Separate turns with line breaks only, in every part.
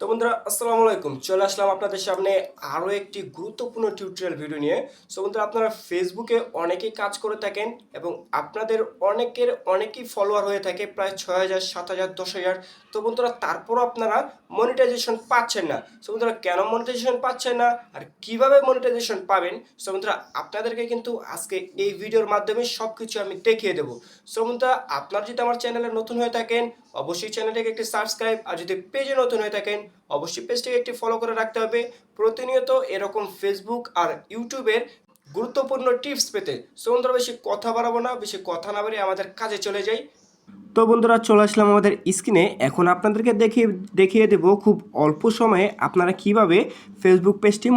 তো বন্ধুরা, আসসালামু আলাইকুম। চলে আসলাম আপনাদের সামনে আরও একটি গুরুত্বপূর্ণ টিউটোরিয়াল ভিডিও নিয়ে। সো বন্ধুরা, আপনারা ফেসবুকে অনেকেই কাজ করে থাকেন এবং আপনাদের অনেকের অনেকেই ফলোয়ার হয়ে থাকে, প্রায় ছয় হাজার, সাত হাজার, দশ হাজার। তো বন্ধুরা, তারপরও আপনারা মনিটাইজেশন পাচ্ছেন না। সো বন্ধুরা, কেন মনিটাইজেশন পাচ্ছেন না আর কীভাবে মনিটাইজেশন পাবেন? সো বন্ধুরা, আপনাদেরকে কিন্তু আজকে এই ভিডিওর মাধ্যমে সব কিছু আমি দেখিয়ে দেবো। সো বন্ধুরা, আপনারা যদি আমার চ্যানেলে নতুন হয়ে থাকেন অবশ্যই চ্যানেলটিকে একটি সাবস্ক্রাইব আর যদি পেজে নতুন হয়ে থাকেন, অবশ্যই পেজটিকে একটি ফলো করে রাখতে হবে। প্রতিনিয়ত এরকম ফেসবুক আর ইউটিউবের গুরুত্বপূর্ণ টিপস পেতে। সো বন্ধুরা, বেশি কথা বাড়াবো না, বেশি কথা না বাড়িয়ে আমাদের কাজে চলে যাই। তো বন্ধুরা, চলে আসলাম আমাদের স্ক্রিনে এখন আপনাদেরকে দেখিয়ে দেখিয়ে দেব খুব অল্প সময়ে আপনারা কীভাবে ফেসবুক পেজটি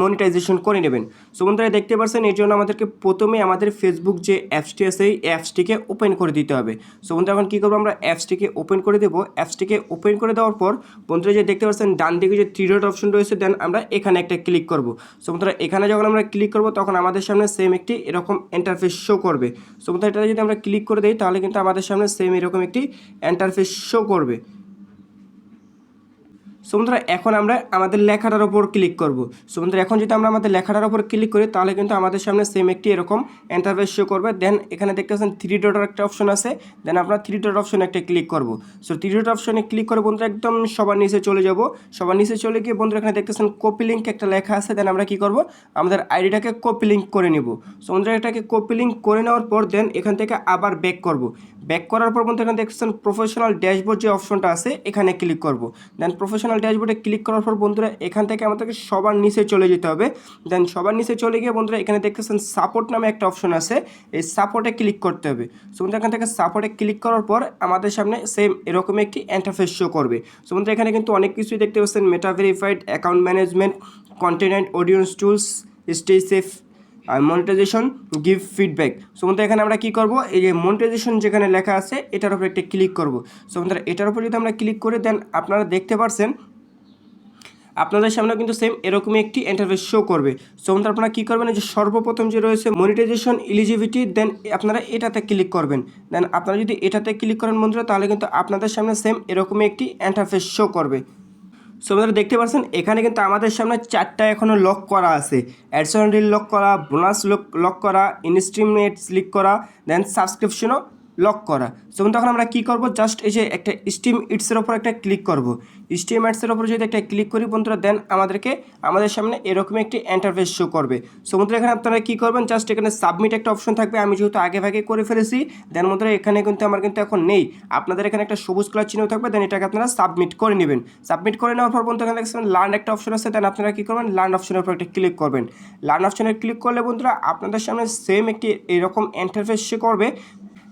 মনিটাইজেশন করে নেবেন। সো বন্ধুরা, দেখতে পাচ্ছেন এর জন্য আমাদেরকে প্রথমে আমাদের ফেসবুক যে অ্যাপসটি আছে, এই অ্যাপসটিকে ওপেন করে দিতে হবে। সো বন্ধুরা, এখন কী করব আমরা? অ্যাপসটিকে ওপেন করে দেবো। অ্যাপসটিকে ওপেন করে দেওয়ার পর বন্ধুরা, যে দেখতে পাচ্ছেন ডান দিকে যে থ্রি ডট অপশন রয়েছে দেন আমরা এখানে একটা ক্লিক করব। সো বন্ধুরা, এখানে যখন আমরা ক্লিক করব, তখন আমাদের সামনে সেম একটি এরকম ইন্টারফেস শো করবে। সো বন্ধুরা এটা যদি আমরা ক্লিক করে দিই, তাহলে কিন্তু আমাদের সামনে সেম এরকম একটি ইন্টারফেস শো করবে। সো বন্ধুরা, এখন আমরা আমাদের লেখাটার ওপর ক্লিক করব। সো বন্ধুরা, এখন যদি আমরা আমাদের লেখাটার ওপর ক্লিক করি, তাহলে কিন্তু আমাদের সামনে সেম একটি এরকম ইন্টারফেস শো করবে। দেন এখানে দেখতে পাচ্ছেন থ্রি ডটের একটা অপশন আছে। দেন আমরা থ্রি ডট অপশনে একটা ক্লিক করব। সো থ্রি ডট অপশনে ক্লিক করে বন্ধুরা, একদম সবার নিচে চলে যাব। সবার নিচে চলে গিয়ে বন্ধুরা, এখানে দেখতেছেন কপি লিঙ্ক একটা লেখা আছে। দেন আমরা কি করব? আমাদের আইডিটাকে কপি লিঙ্ক করে নেব। সো বন্ধুরা, এটাকে কপি লিঙ্ক করে নেওয়ার পর দেন এখান থেকে আবার ব্যাক করব। ব্যাক করার পর বন্ধুরা এখানে দেখতেছেন প্রফেশনাল ড্যাশবোর্ড যে অপশনটা আছে, এখানে ক্লিক করব। দেন প্রফেশনাল ড্যাশবোর্ডে ক্লিক করার পর বন্ধুরা এখান থেকে আমাদেরকে সবার নিচে চলে যেতে হবে। দেন সবার নিচে চলে গিয়ে বন্ধুরা এখানে দেখতেছেন সাপোর্ট নামে একটা অপশন আছে, এই সাপোর্টে ক্লিক করতে হবে। সো বন্ধুরা এখান থেকে সাপোর্টে ক্লিক করার পর আমাদের সামনে সেম এরকম একটি ইন্টারফেস শো করবে। সো বন্ধুরা এখানে কিন্তু অনেক কিছুই দেখতে পাচ্ছেন Meta verified account management content audience tools stay safe monetisation give feedback so বন্ধুরা, এখানে আমরা কী করব? এই যে মনিটাইজেশন যেখানে লেখা আছে, এটার উপর একটা ক্লিক করব। সো বন্ধুরা, এটার উপর যদি আমরা ক্লিক করে দেন আপনারা দেখতে পারছেন, আপনাদের সামনে কিন্তু সেম এরকমই একটি ইন্টারফেস শো করবে। সো বন্ধুরা, আপনারা কী করবেন? যে সর্বপ্রথম যে রয়েছে মনিটাইজেশন এলিজিবিলিটি দেন আপনারা এটাতে ক্লিক করবেন। দেন আপনারা যদি এটাতে ক্লিক করেন বন্ধুরা, তাহলে কিন্তু আপনাদের সামনে সেম এরকমই একটি ইন্টারফেস শো করবে। সো আপনারা দেখতে পাচ্ছেন এখানে কিন্তু আমাদের সামনে চারটা এখনও লক করা আছে। অ্যাডসন রিল লক করা বোনাস লক লক করা ইনস্ট্রিমেটস লিক করা দেন সাবস্ক্রিপশনও লক করা। সো তখন আমরা কী করব? জাস্ট এই যে একটা স্টিম ইটসের ওপর একটা ক্লিক করব। স্টিম ইটসের ওপর যদি একটা ক্লিক করি, বন্ধুরা দেন আমাদেরকে আমাদের সামনে এরকম একটি এন্টারফেস শো করবে। সো বন্ধুরা, এখানে আপনারা কী করবেন? জাস্ট এখানে সাবমিট একটা অপশন থাকবে। আমি যেহেতু আগে ভাগে করে ফেলেছি দেন বন্ধুরা, এখানে কিন্তু আমার কিন্তু এখন নেই। আপনাদের এখানে একটা সবুজ কালার চিহ্ন থাকবে দেন এটাকে আপনারা সাবমিট করে নেবেন। সাবমিট করে নেওয়ার পর, বন্ধুরা, এখানে দেখছেন লার্ন একটা অপশন আছে দেন আপনারা কী করবেন? লার্ন অপশনের উপর একটা ক্লিক করবেন। লার্ন অপশনে ক্লিক করলে, বন্ধুরা, আপনাদের সামনে সেম একটি এরকম এন্টারফেস শো করবে।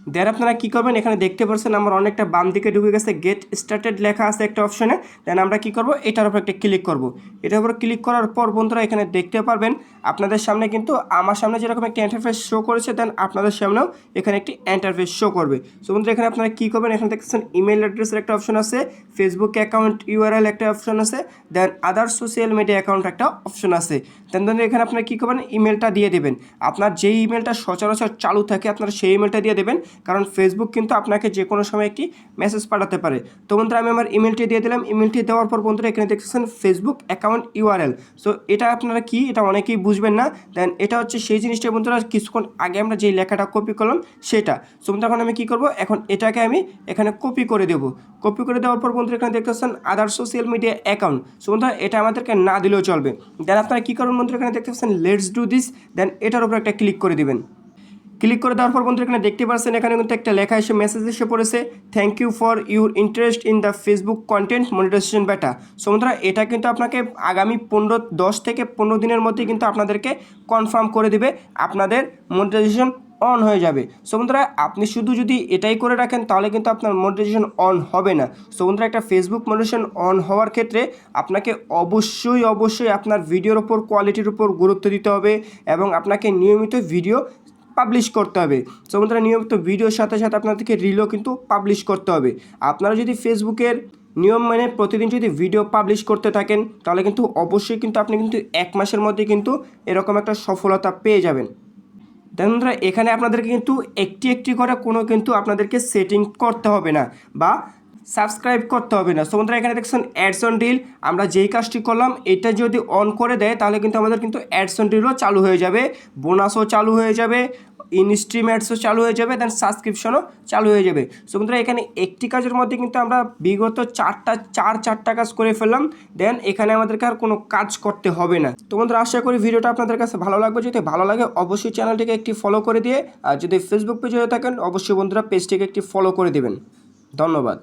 দেন আপনারা কী করবেন? এখানে দেখতে পাচ্ছেন আমার অনেকটা বাম দিকে ঢুকে গেছে গেট স্টার্টেড লেখা আছে একটা অপশনে দেন আমরা কী করব? এটার উপর একটা ক্লিক করব। এটার উপর ক্লিক করার পর বন্ধুরা এখানে দেখতে পারবেন, আপনাদের সামনে কিন্তু আমার সামনে যেরকম একটি ইন্টারফেস শো করেছে দেন আপনাদের সামনেও এখানে একটি ইন্টারফেস শো করবে। সো বন্ধুরা, এখানে আপনারা কী করবেন? এখানে দেখতেছেন ইমেল অ্যাড্রেসের একটা অপশন আছে ফেসবুক অ্যাকাউন্ট ইউআরএল একটা অপশন আছে then other social media account একটা অপশন আছে। দেন ধরুন এখানে আপনারা কী করবেন? ইমেলটা দিয়ে দেবেন। আপনার যেই ইমেলটা সচরাচর চালু থাকে, আপনারা সেই ইমেলটা দিয়ে দেবেন। কারণ ফেসবুক কিন্তু আপনাকে যে কোনো সময় একটি মেসেজ পাঠাতে পারে। তো বন্ধুরা, আমি আমার ইমেলটি দিয়ে দিলাম। ইমেলটি দেওয়ার পর বন্ধুরা, এখানে দেখতেছেন ফেসবুক অ্যাকাউন্ট ইউআরএল সো এটা আপনারা কি? এটা অনেকেই বুঝবেন না। দেন এটা হচ্ছে সেই জিনিসটা বন্ধুরা, কিছুক্ষণ আগে আমরা যেই লেখাটা কপি করলাম সেটা। সো বন্ধুরা, এখন আমি কী করব? এখন এটাকে আমি এখানে কপি করে দেবো। কপি করে দেওয়ার পর বন্ধুরা, এখানে দেখতেছেন other social media account so বন্ধুরা, এটা আমাদেরকে না দিলেও চলবে। দেন আপনারা কী করবেন বন্ধুরা, এখানে দেখতে পাচ্ছেন লেটস ডু দিস দেন এটার উপর একটা ক্লিক করে দিবেন। ক্লিক করে দেওয়ার পর বন্ধুরা এখানে দেখতে পাচ্ছেন, এখানে কিন্তু একটা লেখা এসে মেসেজ এসে পড়েছে thank you for your interest in the Facebook content monetisation beta so বন্ধুরা, এটা কিন্তু আপনাকে আগামী পনেরো, দশ থেকে পনেরো দিনের মধ্যে কিন্তু আপনাদেরকে কনফার্ম করে দিবে, আপনাদের মনিটাইজেশন অন হয়ে যাবে। সো বন্ধুরা, আপনি শুধু যদি এটাই করে রাখেন, তাহলে কিন্তু আপনার মনিটাইজেশন অন হবে না। সো বন্ধুরা, একটা ফেসবুক মনিটাইজেশন অন হওয়ার ক্ষেত্রে আপনাকে অবশ্যই অবশ্যই আপনার ভিডিওর ওপর কোয়ালিটির উপর গুরুত্ব দিতে হবে এবং আপনাকে নিয়মিত ভিডিও পাবলিশ করতে হবে। সো বন্ধুরা, নিয়মিত ভিডিওর সাথে সাথে আপনাদেরকে রিলও কিন্তু পাবলিশ করতে হবে। আপনারা যদি ফেসবুকের নিয়ম মানে প্রতিদিন যদি ভিডিও পাবলিশ করতে থাকেন, তাহলে কিন্তু অবশ্যই কিন্তু আপনি কিন্তু এক মাসের মধ্যে কিন্তু এরকম একটা সফলতা পেয়ে যাবেন। দেখুন বন্ধুরা, এখানে আপনাদেরকে কিন্তু একটি একটি করে কোনো কিন্তু আপনাদেরকে সেটিং করতে হবে না, বা সাবস্ক্রাইব করতে হবে না। সো বন্ধুরা, এখানে দেখছেন অ্যাডস অন ডিল আমরা যেই কাজটি করলাম, এটা যদি অন করে দেয়, তাহলে কিন্তু আমাদের কিন্তু অ্যাডস অন ডিলও চালু হয়ে যাবে। বোনাসও চালু হয়ে যাবে ইনস্ট্রিম অ্যাডসও চালু হয়ে যাবে দেন সাবস্ক্রিপশনও চালু হয়ে যাবে। সো বন্ধুরা, এখানে একটি কাজের মধ্যে কিন্তু আমরা বিগত চারটা, চার, চারটা কাজ করে ফেললাম। দেন এখানে আমাদেরকে আর কোনো কাজ করতে হবে না। তো বন্ধুরা, আশা করি ভিডিওটা আপনাদের কাছে ভালো লাগবে। যদি ভালো লাগে, অবশ্যই চ্যানেলটিকে একটি ফলো করে দিয়ে, আর যদি ফেসবুক পেজে হয়ে থাকেন, অবশ্যই বন্ধুরা পেজটিকে একটি ফলো করে দেবেন। ধন্যবাদ।